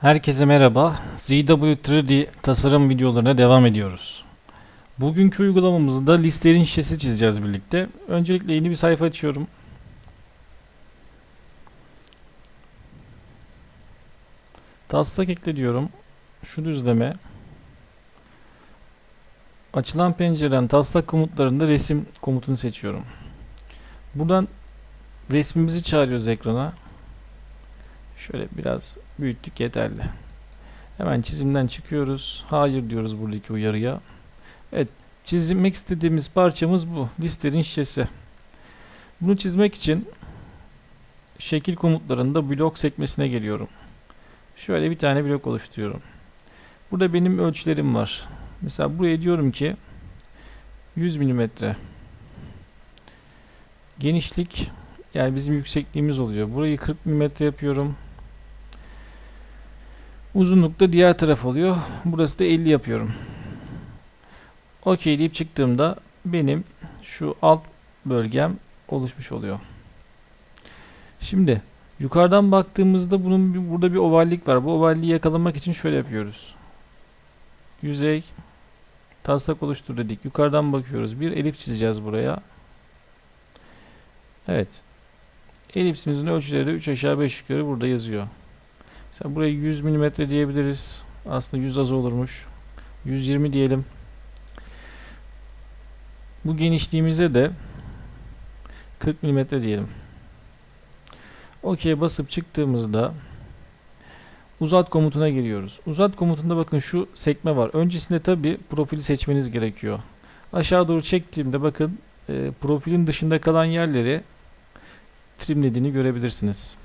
Herkese merhaba. ZW3D tasarım videolarına devam ediyoruz. Bugünkü uygulamamızda listelerin şişesi çizeceğiz birlikte. Öncelikle yeni bir sayfa açıyorum. Taslak ekle diyorum. Şu düzleme. Açılan pencereden taslak komutlarında resim komutunu seçiyorum. Buradan resmimizi çağırıyoruz ekrana. Şöyle biraz büyüttük yeterli. Hemen çizimden çıkıyoruz. Hayır diyoruz buradaki uyarıya. Evet, çizmek istediğimiz parçamız bu. Listerin şişesi. Bunu çizmek için şekil komutlarında blok sekmesine geliyorum. Şöyle bir tane blok oluşturuyorum. Burada benim ölçülerim var. Mesela buraya diyorum ki 100 mm genişlik yani bizim yüksekliğimiz oluyor. Burayı 40 mm yapıyorum. Uzunluk da diğer taraf oluyor. Burası da 50 yapıyorum. OK deyip çıktığımda benim şu alt bölgem oluşmuş oluyor. Şimdi yukarıdan baktığımızda bunun bir, burada bir ovallik var. Bu ovalliği yakalamak için şöyle yapıyoruz. Yüzey taslak oluştur dedik. Yukarıdan bakıyoruz. Bir elif çizeceğiz buraya. Evet. Elipsimizin ölçüleri de 3 aşağı 5 yukarı burada yazıyor. Mesela buraya 100 mm diyebiliriz. Aslında 100 az olurmuş. 120 diyelim. Bu genişliğimize de 40 mm diyelim. OK basıp çıktığımızda uzat komutuna giriyoruz. Uzat komutunda bakın şu sekme var. Öncesinde tabi profili seçmeniz gerekiyor. Aşağı doğru çektiğimde bakın e, profilin dışında kalan yerleri trimlediğini görebilirsiniz.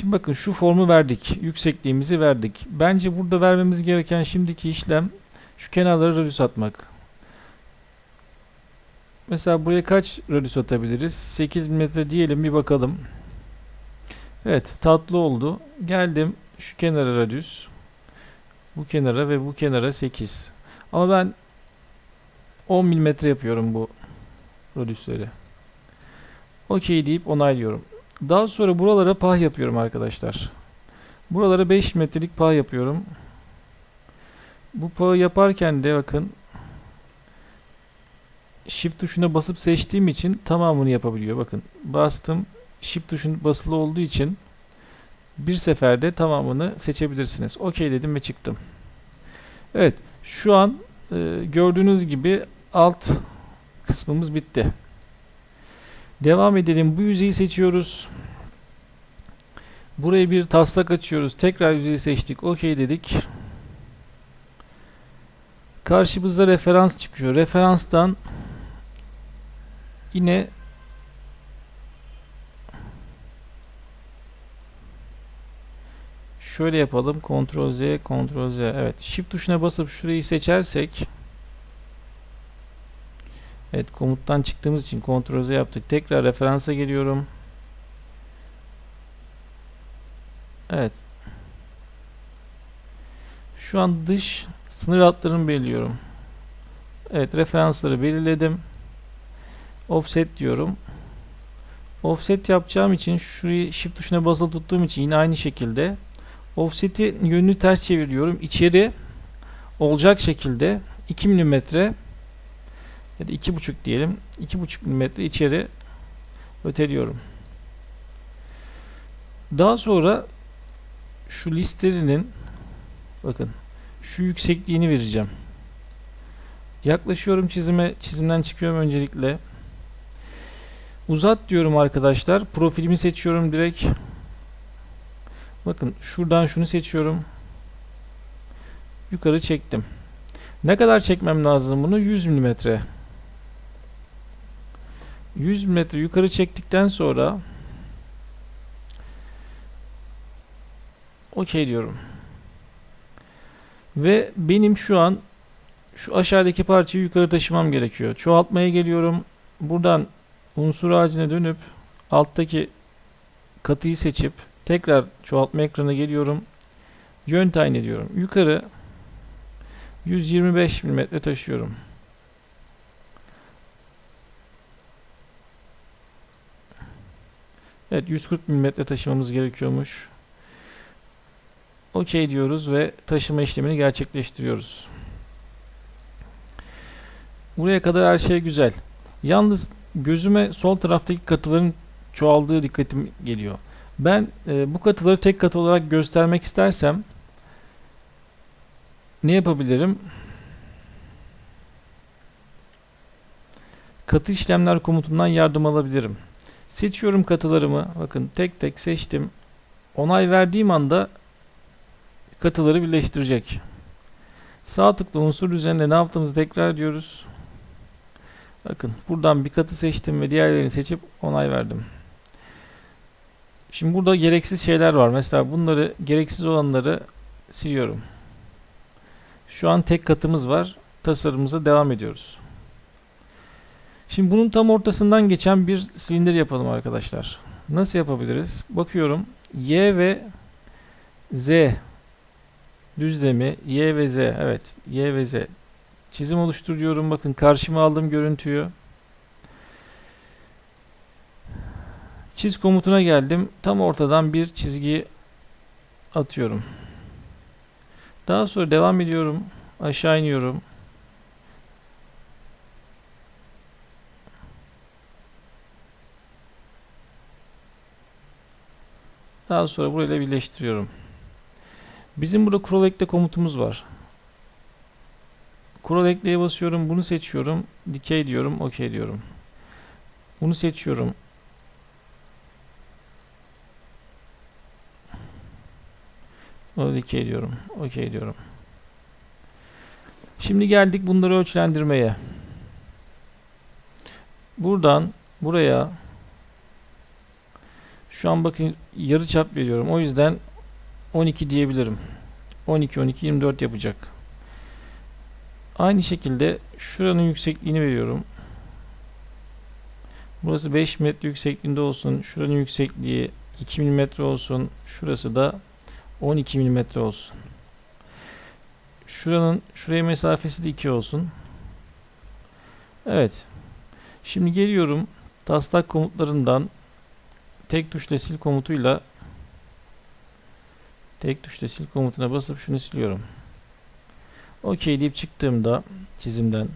Şimdi bakın şu formu verdik. Yüksekliğimizi verdik. Bence burada vermemiz gereken şimdiki işlem şu kenarları radius atmak. Mesela buraya kaç radius atabiliriz? 8 mm diyelim bir bakalım. Evet tatlı oldu. Geldim şu kenara radius. Bu kenara ve bu kenara 8. Ama ben 10 mm yapıyorum bu radiusleri. OK deyip onaylıyorum. Daha sonra buralara pah yapıyorum arkadaşlar. Buralara 5 metrelik pah yapıyorum. Bu pahı yaparken de bakın Shift tuşuna basıp seçtiğim için tamamını yapabiliyor. Bakın bastım. Shift tuşun basılı olduğu için bir seferde tamamını seçebilirsiniz. OK dedim ve çıktım. Evet. Şu an e, gördüğünüz gibi alt kısmımız bitti. Devam edelim. Bu yüzeyi seçiyoruz. Buraya bir taslak açıyoruz. Tekrar yüzeyi seçtik. OK dedik. Karşımıza referans çıkıyor. Referanstan yine şöyle yapalım. Ctrl Z, Ctrl Z. Evet. Shift tuşuna basıp şurayı seçersek Evet komuttan çıktığımız için Ctrl Z yaptık. Tekrar referansa geliyorum. Evet. Şu an dış sınır hatlarını belirliyorum. Evet referansları belirledim. Offset diyorum. Offset yapacağım için şurayı shift tuşuna basılı tuttuğum için yine aynı şekilde offset'i yönünü ters çeviriyorum. İçeri olacak şekilde 2 mm ya da 2.5 diyelim. 2.5 mm içeri öteliyorum. Daha sonra şu listerinin bakın şu yüksekliğini vereceğim. Yaklaşıyorum çizime. Çizimden çıkıyorum öncelikle. Uzat diyorum arkadaşlar. Profilimi seçiyorum direkt. Bakın şuradan şunu seçiyorum. Yukarı çektim. Ne kadar çekmem lazım bunu? 100 mm. 100 metre yukarı çektikten sonra okey diyorum. Ve benim şu an şu aşağıdaki parçayı yukarı taşımam gerekiyor. Çoğaltmaya geliyorum. Buradan unsur ağacına dönüp alttaki katıyı seçip tekrar çoğaltma ekranına geliyorum. Yön tayin ediyorum. Yukarı 125 mm taşıyorum. Evet 140 mm taşımamız gerekiyormuş. OK diyoruz ve taşıma işlemini gerçekleştiriyoruz. Buraya kadar her şey güzel. Yalnız gözüme sol taraftaki katıların çoğaldığı dikkatim geliyor. Ben e, bu katıları tek katı olarak göstermek istersem ne yapabilirim? Katı işlemler komutundan yardım alabilirim. Seçiyorum katılarımı. Bakın tek tek seçtim. Onay verdiğim anda katıları birleştirecek. Sağ tıkla unsur üzerinde ne yaptığımızı tekrar diyoruz. Bakın buradan bir katı seçtim ve diğerlerini seçip onay verdim. Şimdi burada gereksiz şeyler var. Mesela bunları gereksiz olanları siliyorum. Şu an tek katımız var. Tasarımımıza devam ediyoruz. Şimdi bunun tam ortasından geçen bir silindir yapalım arkadaşlar. Nasıl yapabiliriz? Bakıyorum. Y ve Z düzlemi Y ve Z. Evet. Y ve Z. Çizim oluşturuyorum. Bakın karşıma aldım görüntüyü. Çiz komutuna geldim. Tam ortadan bir çizgi atıyorum. Daha sonra devam ediyorum. Aşağı iniyorum. Daha sonra burayla birleştiriyorum. Bizim burada kural ekle komutumuz var. Kural ekleye basıyorum. Bunu seçiyorum. Dikey diyorum. OK diyorum. Bunu seçiyorum. Onu dikey diyorum. OK diyorum. Şimdi geldik bunları ölçülendirmeye. Buradan buraya şu an bakın yarı çap veriyorum. O yüzden 12 diyebilirim. 12 12 24 yapacak. Aynı şekilde şuranın yüksekliğini veriyorum. Burası 5 metre yüksekliğinde olsun. Şuranın yüksekliği 2 mm olsun. Şurası da 12 mm olsun. Şuranın şuraya mesafesi de 2 olsun. Evet. Şimdi geliyorum. Taslak komutlarından tek tuşla sil komutuyla tek tuşla sil komutuna basıp şunu siliyorum. OK deyip çıktığımda çizimden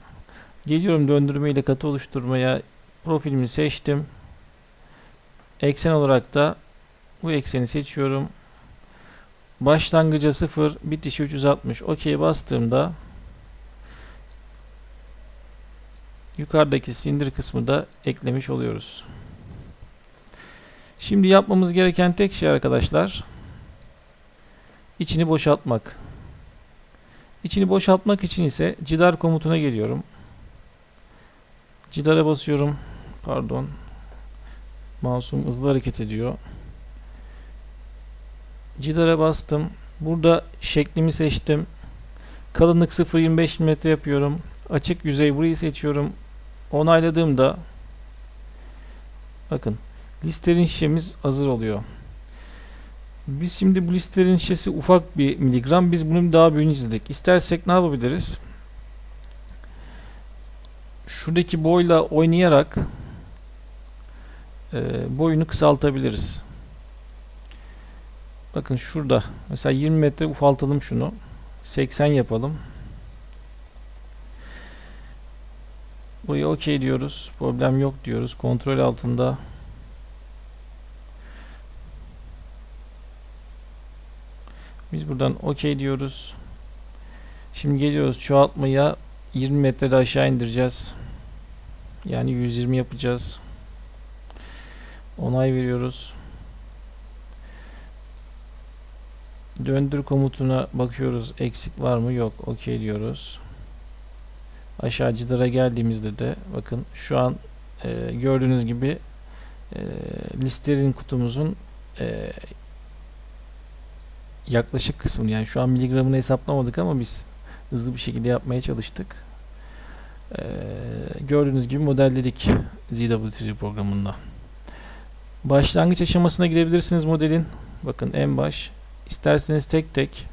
geliyorum döndürme ile katı oluşturmaya profilimi seçtim. Eksen olarak da bu ekseni seçiyorum. Başlangıca 0, bitişi 360. OK bastığımda yukarıdaki sindir kısmı da eklemiş oluyoruz. Şimdi yapmamız gereken tek şey arkadaşlar içini boşaltmak. İçini boşaltmak için ise cidar komutuna geliyorum. Cidara basıyorum. Pardon. Mouse'um hızlı hareket ediyor. Cidara bastım. Burada şeklimi seçtim. Kalınlık 0.25 mm yapıyorum. Açık yüzey burayı seçiyorum. Onayladığımda bakın listerin şişemiz hazır oluyor. Biz şimdi bu listerin şişesi ufak bir miligram. Biz bunun daha büyüğünü çizdik. İstersek ne yapabiliriz? Şuradaki boyla oynayarak e, boyunu kısaltabiliriz. Bakın şurada mesela 20 metre ufaltalım şunu. 80 yapalım. Buraya OK diyoruz. Problem yok diyoruz. Kontrol altında. Biz buradan OK diyoruz. Şimdi geliyoruz çoğaltmaya 20 metrede aşağı indireceğiz. Yani 120 yapacağız. Onay veriyoruz. Döndür komutuna bakıyoruz. Eksik var mı? Yok. OK diyoruz. Aşağı cidara geldiğimizde de bakın şu an e, gördüğünüz gibi e, listerin kutumuzun e, yaklaşık kısmını yani şu an miligramını hesaplamadık ama biz hızlı bir şekilde yapmaya çalıştık. Ee, gördüğünüz gibi modelledik ZW3 programında. Başlangıç aşamasına gidebilirsiniz modelin. Bakın en baş. İsterseniz tek tek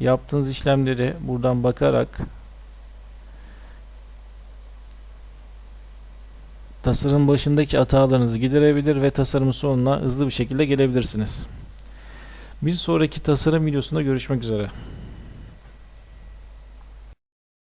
yaptığınız işlemleri buradan bakarak tasarım başındaki hatalarınızı giderebilir ve tasarımın sonuna hızlı bir şekilde gelebilirsiniz. Bir sonraki tasarım videosunda görüşmek üzere.